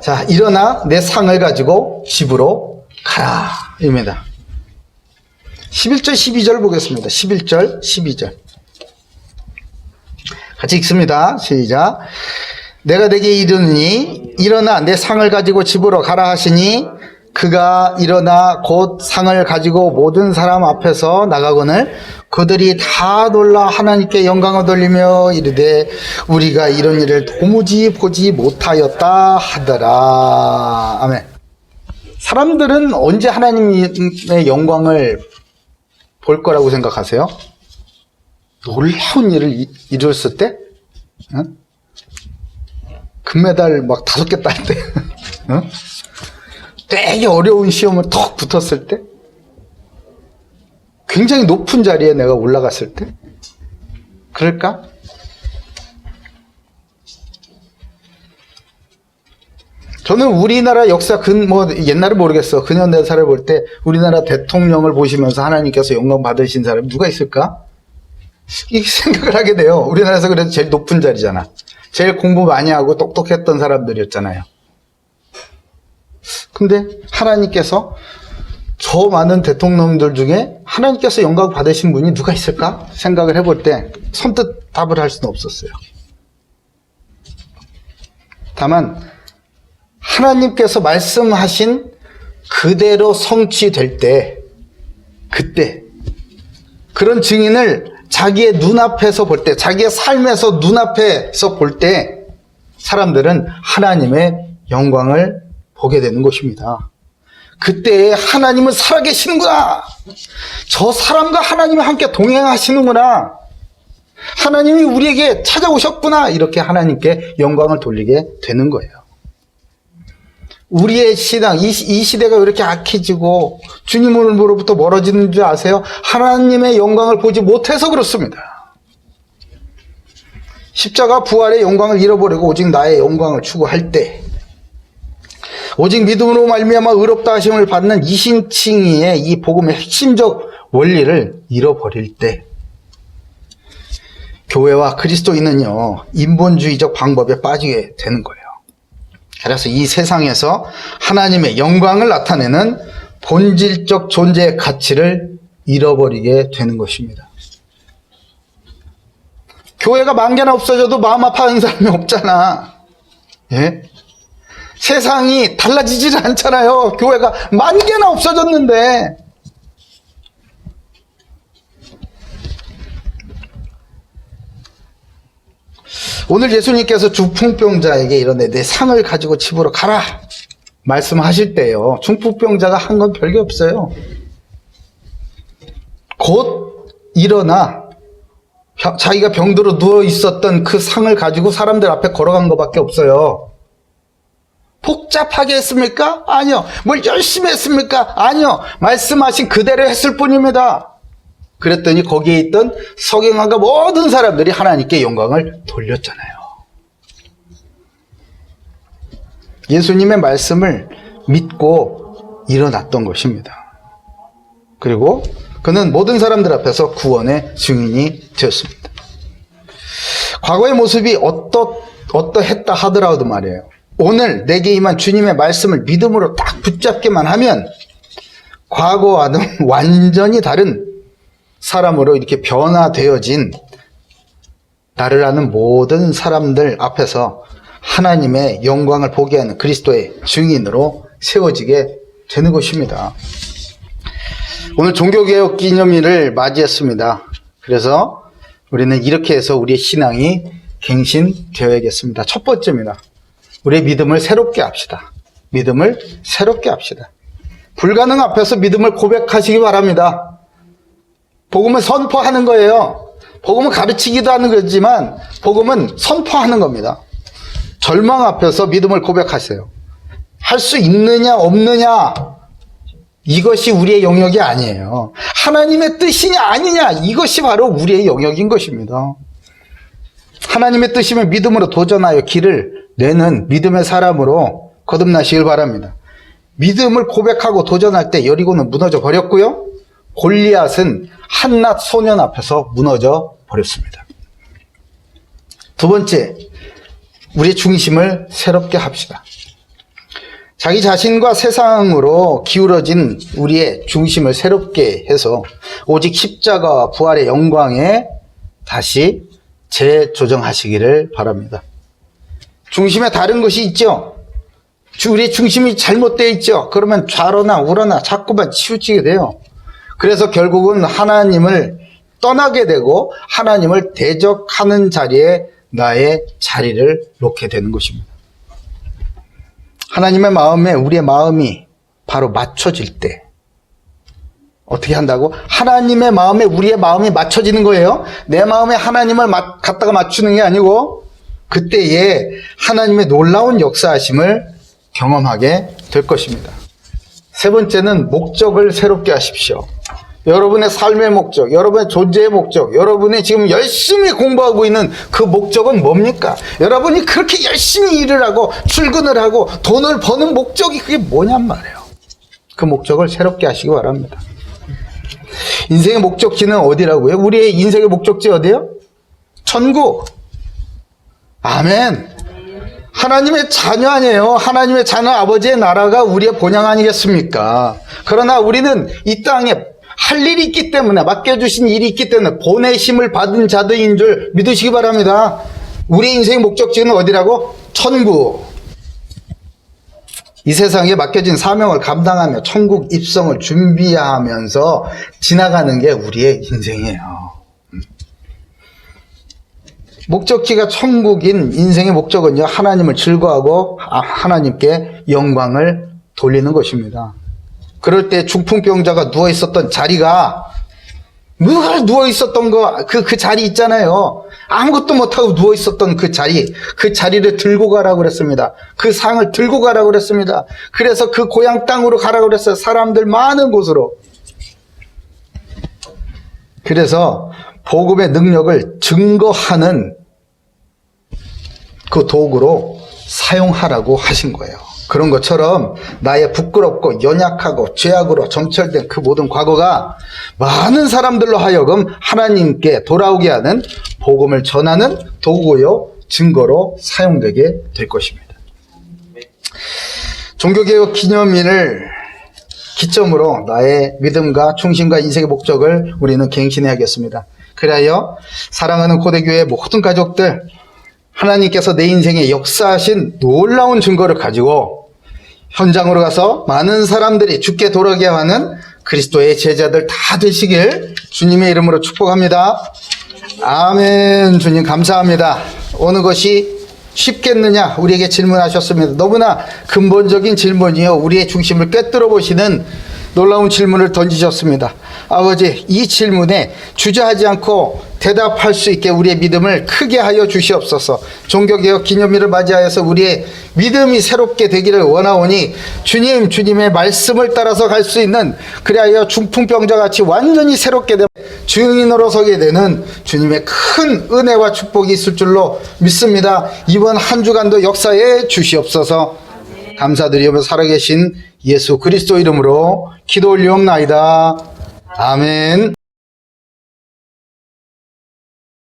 자, 일어나 내 상을 가지고 집으로 가라. 입니다. 11절, 12절 보겠습니다. 11절, 12절. 같이 읽습니다. 시작. 내가 내게 이르니 일어나 내 상을 가지고 집으로 가라 하시니 그가 일어나 곧 상을 가지고 모든 사람 앞에서 나가거늘 그들이 다 놀라 하나님께 영광을 돌리며 이르되 우리가 이런 일을 도무지 보지 못하였다 하더라. 아멘. 사람들은 언제 하나님의 영광을 볼 거라고 생각하세요? 놀라운 일을 이- 이뤘을 때? 응? 금메달 막 다섯 개 딸 때? 응? 되게 어려운 시험을 턱 붙었을 때? 굉장히 높은 자리에 내가 올라갔을 때? 그럴까? 저는 우리나라 역사 근 뭐 옛날에 모르겠어 근현 대사를 볼 때 우리나라 대통령을 보시면서 하나님께서 영광 받으신 사람이 누가 있을까? 이 생각을 하게 돼요. 우리나라에서 그래도 제일 높은 자리잖아. 제일 공부 많이 하고 똑똑했던 사람들이었잖아요. 근데 하나님께서 저 많은 대통령들 중에 하나님께서 영광 받으신 분이 누가 있을까 생각을 해볼 때 선뜻 답을 할 수는 없었어요. 다만 하나님께서 말씀하신 그대로 성취될 때 그때 그런 증인을 자기의 눈앞에서 볼 때, 자기의 삶에서 눈앞에서 볼 때, 사람들은 하나님의 영광을 보게 되는 것입니다. 그때 하나님은 살아계시는구나! 저 사람과 하나님이 함께 동행하시는구나! 하나님이 우리에게 찾아오셨구나! 이렇게 하나님께 영광을 돌리게 되는 거예요. 우리의 신앙, 이, 시- 이 시대가 왜 이렇게 악해지고 주님으로부터 멀어지는 줄 아세요? 하나님의 영광을 보지 못해서 그렇습니다. 십자가 부활의 영광을 잃어버리고 오직 나의 영광을 추구할 때 오직 믿음으로 말미암아 의롭다 하심을 받는 이신칭의의 이 복음의 핵심적 원리를 잃어버릴 때 교회와 그리스도인은요 인본주의적 방법에 빠지게 되는 거예요. 그래서 이 세상에서 하나님의 영광을 나타내는 본질적 존재의 가치를 잃어버리게 되는 것입니다. 교회가 만 개나 없어져도 마음 아파하는 사람이 없잖아. 예? 세상이 달라지질 않잖아요. 교회가 만 개나 없어졌는데. 오늘 예수님께서 중풍병자에게 이런데 내 상을 가지고 집으로 가라 말씀하실 때요. 중풍병자가 한 건 별게 없어요. 곧 일어나 병- 자기가 병들어 누워 있었던 그 상을 가지고 사람들 앞에 걸어간 것밖에 없어요. 복잡하게 했습니까? 아니요. 뭘 열심히 했습니까? 아니요. 말씀하신 그대로 했을 뿐입니다. 그랬더니 거기에 있던 석영왕과 모든 사람들이 하나님께 영광을 돌렸잖아요. 예수님의 말씀을 믿고 일어났던 것입니다. 그리고 그는 모든 사람들 앞에서 구원의 증인이 되었습니다. 과거의 모습이 어떠, 어떠했다 하더라도 말이에요. 오늘 내게 임한 주님의 말씀을 믿음으로 딱 붙잡기만 하면 과거와는 완전히 다른 사람으로 이렇게 변화되어진 나를 아는 모든 사람들 앞에서 하나님의 영광을 보게 하는 그리스도의 증인으로 세워지게 되는 것입니다. 오늘 종교개혁 기념일을 맞이했습니다. 그래서 우리는 이렇게 해서 우리의 신앙이 갱신되어야겠습니다. 첫 번째입니다. 우리의 믿음을 새롭게 합시다. 믿음을 새롭게 합시다. 불가능 앞에서 믿음을 고백하시기 바랍니다. 복음은 선포하는 거예요. 복음은 가르치기도 하는 거지만 복음은 선포하는 겁니다. 절망 앞에서 믿음을 고백하세요. 할 수 있느냐 없느냐 이것이 우리의 영역이 아니에요. 하나님의 뜻이냐 아니냐 이것이 바로 우리의 영역인 것입니다. 하나님의 뜻이면 믿음으로 도전하여 길을 내는 믿음의 사람으로 거듭나시길 바랍니다. 믿음을 고백하고 도전할 때 여리고는 무너져 버렸고요. 골리앗은 한낱 소년 앞에서 무너져 버렸습니다. 두 번째, 우리의 중심을 새롭게 합시다. 자기 자신과 세상으로 기울어진 우리의 중심을 새롭게 해서 오직 십자가 부활의 영광에 다시 재조정하시기를 바랍니다. 중심에 다른 것이 있죠. 주- 우리의 중심이 잘못되어 있죠. 그러면 좌로나 우로나 자꾸만 치우치게 돼요. 그래서 결국은 하나님을 떠나게 되고 하나님을 대적하는 자리에 나의 자리를 놓게 되는 것입니다. 하나님의 마음에 우리의 마음이 바로 맞춰질 때 어떻게 한다고? 하나님의 마음에 우리의 마음이 맞춰지는 거예요. 내 마음에 하나님을 맞- 갖다가 맞추는 게 아니고 그때에 하나님의 놀라운 역사하심을 경험하게 될 것입니다. 세 번째는 목적을 새롭게 하십시오. 여러분의 삶의 목적, 여러분의 존재의 목적, 여러분이 지금 열심히 공부하고 있는 그 목적은 뭡니까? 여러분이 그렇게 열심히 일을 하고 출근을 하고 돈을 버는 목적이 그게 뭐냔 말이에요. 그 목적을 새롭게 하시기 바랍니다. 인생의 목적지는 어디라고요? 우리의 인생의 목적지 어디요? 천국. 아멘. 하나님의 자녀 아니에요. 하나님의 자녀 아버지의 나라가 우리의 본향 아니겠습니까? 그러나 우리는 이 땅에 할 일이 있기 때문에 맡겨주신 일이 있기 때문에 보내심을 받은 자들인 줄 믿으시기 바랍니다. 우리 인생의 목적지는 어디라고? 천국. 이 세상에 맡겨진 사명을 감당하며 천국 입성을 준비하면서 지나가는 게 우리의 인생이에요. 목적지가 천국인 인생의 목적은요, 하나님을 즐거워하고 아, 하나님께 영광을 돌리는 것입니다. 그럴 때 중풍병자가 누워 있었던 자리가 늘 누워 있었던 거, 그, 그 자리 있잖아요. 아무것도 못하고 누워 있었던 그 자리, 그 자리를 들고 가라고 그랬습니다. 그 상을 들고 가라고 그랬습니다. 그래서 그 고향 땅으로 가라고 그랬어요. 사람들 많은 곳으로. 그래서 복음의 능력을 증거하는 그 도구로 사용하라고 하신 거예요. 그런 것처럼 나의 부끄럽고 연약하고 죄악으로 점철된 그 모든 과거가 많은 사람들로 하여금 하나님께 돌아오게 하는 복음을 전하는 도구요 증거로 사용되게 될 것입니다. 종교개혁 기념일을 기점으로 나의 믿음과 충신과 인생의 목적을 우리는 갱신해야겠습니다. 그리하여 사랑하는 고대교회 모든 가족들 하나님께서 내 인생에 역사하신 놀라운 증거를 가지고 현장으로 가서 많은 사람들이 죽게 돌아게 하는 그리스도의 제자들 다 되시길 주님의 이름으로 축복합니다. 아멘. 주님 감사합니다. 어느 것이 쉽겠느냐 우리에게 질문하셨습니다. 너무나 근본적인 질문이요. 우리의 중심을 꿰뚫어 보시는 놀라운 질문을 던지셨습니다. 아버지, 이 질문에 주저하지 않고 대답할 수 있게 우리의 믿음을 크게 하여 주시옵소서. 종교개혁 기념일을 맞이하여서 우리의 믿음이 새롭게 되기를 원하오니 주님, 주님의 말씀을 따라서 갈 수 있는 그리하여 중풍병자 같이 완전히 새롭게 되 주인으로 서게 되는 주님의 큰 은혜와 축복이 있을 줄로 믿습니다. 이번 한 주간도 역사에 주시옵소서. 감사드리며 살아계신 예수 그리스도 이름으로 기도 올리옵나이다. 아멘.